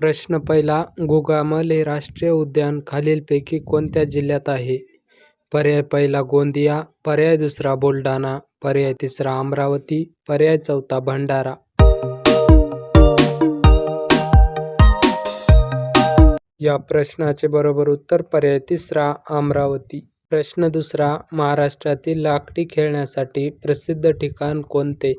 प्रश्न पहिला गुगामल हे राष्ट्रीय उद्यान खालीलपैकी कोणत्या जिल्ह्यात आहे? पर्याय पहिला गोंदिया. पर्याय दुसरा बुलढाणा. पर्याय तिसरा अमरावती. पर्याय चौथा भंडारा. या प्रश्नाचे बरोबर उत्तर पर्याय तिसरा अमरावती. प्रश्न दुसरा महाराष्ट्रातील लाकडी खेळण्यासाठी प्रसिद्ध ठिकाण कोणते?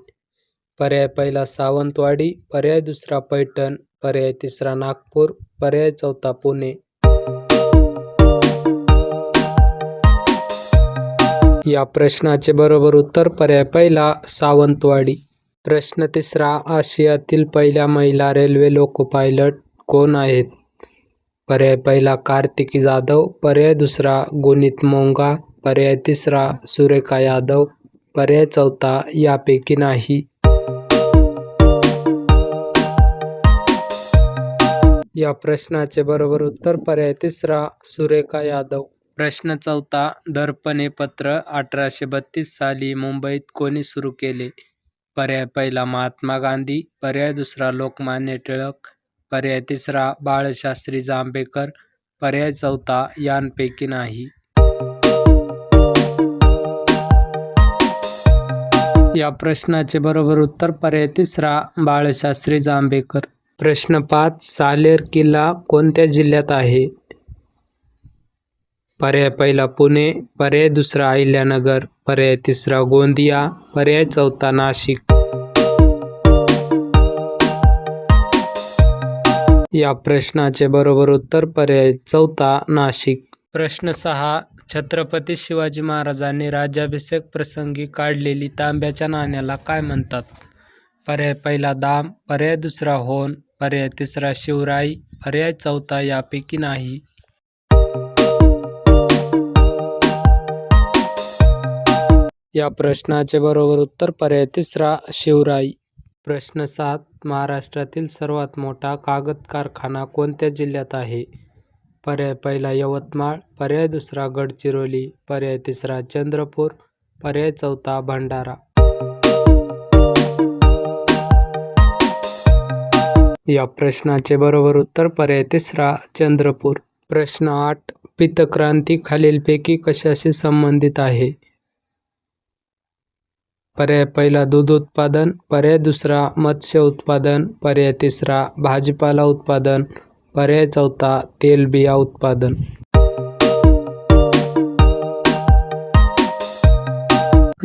पर्याय पहिला सावंतवाडी. पर्याय दुसरा पैठण. पर्याय तिसरा नागपूर पर्याय चौथा पुणे. या प्रश्नाचे बरोबर उत्तर पर्याय पहिला सावंतवाडी. प्रश्न तिसरा आशियातील पहिल्या महिला रेल्वे लोको पायलट कोण आहेत? पर्याय पहिला कार्तिकी जाधव. पर्याय दुसरा गुणित मोंगा. पर्याय तिसरा सुरेखा यादव. पर्याय चौथा यापैकी नाही. या प्रश्नाचे बरोबर उत्तर पर्याय तिसरा सुरेखा यादव. प्रश्न चौथा दर्पणे पत्र अठराशे बत्तीस साली मुंबईत कोणी सुरू केले? पर्याय पहिला महात्मा गांधी. पर्याय दुसरा लोकमान्य टिळक. पर्याय तिसरा बाळशास्त्री जांभेकर. पर्याय चौथा यांपैकी नाही. या प्रश्नाचे बरोबर उत्तर पर्याय तिसरा बाळशास्त्री जांभेकर. प्रश्न पाच सालेर किल्ला कोणत्या जिल्ह्यात आहे? पर्याय पहिला पुणे पर्याय दुसरा अहिल्यानगर पर्याय तिसरा गोंदिया पर्याय चौथा नाशिक. या प्रश्नाचे बरोबर उत्तर पर्याय चौथा नाशिक. प्रश्न सहा छत्रपती शिवाजी महाराजांनी राज्याभिषेक प्रसंगी काढलेली तांब्याच्या नाण्याला काय म्हणतात? पर्याय पहिला दाम पर्याय दुसरा होन पर्याय तिसरा शिवराई पर्याय चौथा यापैकी नाही. या प्रश्नाचे बरोबर उत्तर पर्याय तिसरा शिवराई प्रश्न सात महाराष्ट्रातील सर्वात मोठा कागद कारखाना कोणत्या जिल्ह्यात आहे? पर्याय पहिला यवतमाळ पर्याय दुसरा गडचिरोली पर्याय तिसरा चंद्रपूर पर्याय चौथा भंडारा. या प्रश्नाचे बरोबर उत्तर पर्याय तिसरा चंद्रपूर. प्रश्न आठ पीतक्रांती खालीलपैकी कशाशी संबंधित आहे? पर्याय पहिला दूध उत्पादन. पर्याय दुसरा मत्स्य उत्पादन. पर्याय तिसरा भाजीपाला उत्पादन. पर्याय चौथा तेलबिया उत्पादन.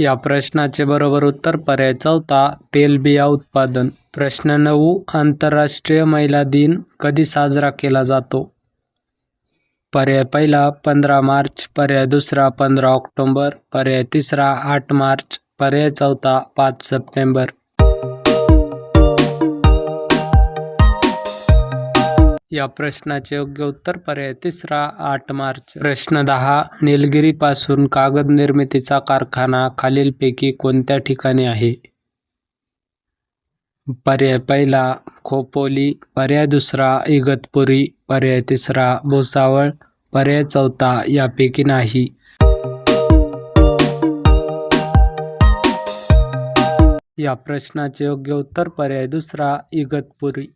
या प्रश्नाचे बरोबर उत्तर पर्याय चौथा तेलबिया उत्पादन. प्रश्न नऊ आंतरराष्ट्रीय महिला दिन कधी साजरा केला जातो? पर्याय पहिला पंधरा मार्च. पर्याय दुसरा पंधरा ऑक्टोंबर. पर्याय तिसरा आठ मार्च. पर्याय चौथा पाच सप्टेंबर. या प्रश्नाचे योग्य उत्तर पर्याय तिसरा आठ मार्च. प्रश्न दहा निलगिरीपासून कागद निर्मितीचा कारखाना खालीलपैकी कोणत्या ठिकाणी आहे? पर्याय पहिला खोपोली. पर्याय दुसरा इगतपुरी. पर्याय तिसरा भुसावळ. पर्याय चौथा यापैकी नाही. या प्रश्नाचे योग्य उत्तर पर्याय दुसरा इगतपुरी.